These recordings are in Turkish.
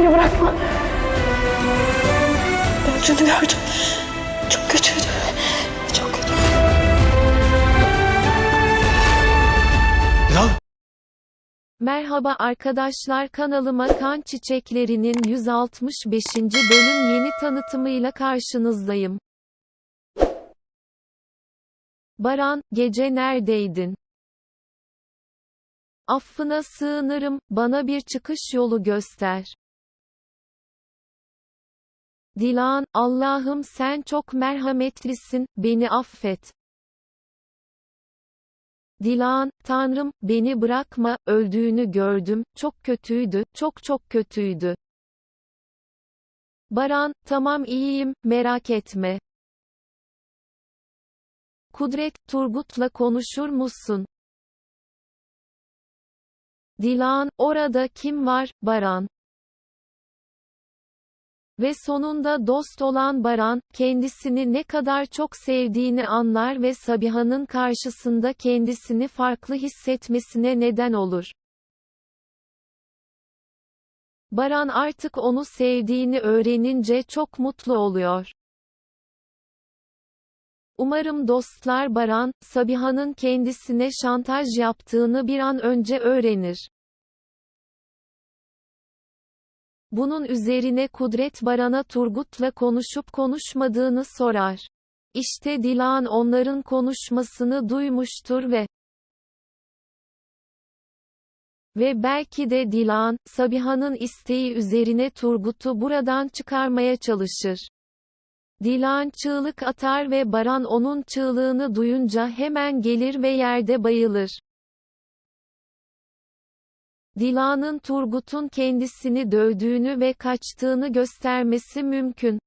Beni bırakma. Öldüğünü gördüm. Çok kötüydü. Çok kötü. Dilan! Merhaba arkadaşlar kanalıma kan çiçeklerinin 165. bölüm yeni tanıtımıyla karşınızdayım. Baran, gece neredeydin? Affına sığınırım, bana bir çıkış yolu göster. Dilan, Allah'ım sen çok merhametlisin, beni affet. Dilan, Tanrım, beni bırakma, öldüğünü gördüm, çok kötüydü, çok çok kötüydü. Baran, tamam iyiyim, merak etme. Kudret, Turgut'la konuşur musun? Dilan, orada kim var, Baran? Ve sonunda dost olan Baran, kendisini ne kadar çok sevdiğini anlar ve Sabiha'nın karşısında kendisini farklı hissetmesine neden olur. Baran artık onu sevdiğini öğrenince çok mutlu oluyor. Umarım dostlar Baran, Sabiha'nın kendisine şantaj yaptığını bir an önce öğrenir. Bunun üzerine Kudret Baran'a Turgut'la konuşup konuşmadığını sorar. İşte Dilan onların konuşmasını duymuştur ve ve belki de Dilan, Sabiha'nın isteği üzerine Turgut'u buradan çıkarmaya çalışır. Dilan çığlık atar ve Baran onun çığlığını duyunca hemen gelir ve yerde bayılır. Dilan'ın Turgut'un kendisini dövdüğünü ve kaçtığını göstermesi mümkün.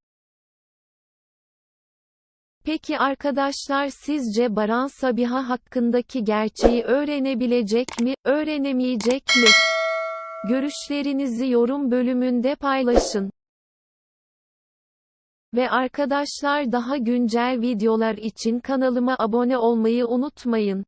Peki arkadaşlar sizce Baran Sabiha hakkındaki gerçeği öğrenebilecek mi, öğrenemeyecek mi? Görüşlerinizi yorum bölümünde paylaşın. Ve arkadaşlar daha güncel videolar için kanalıma abone olmayı unutmayın.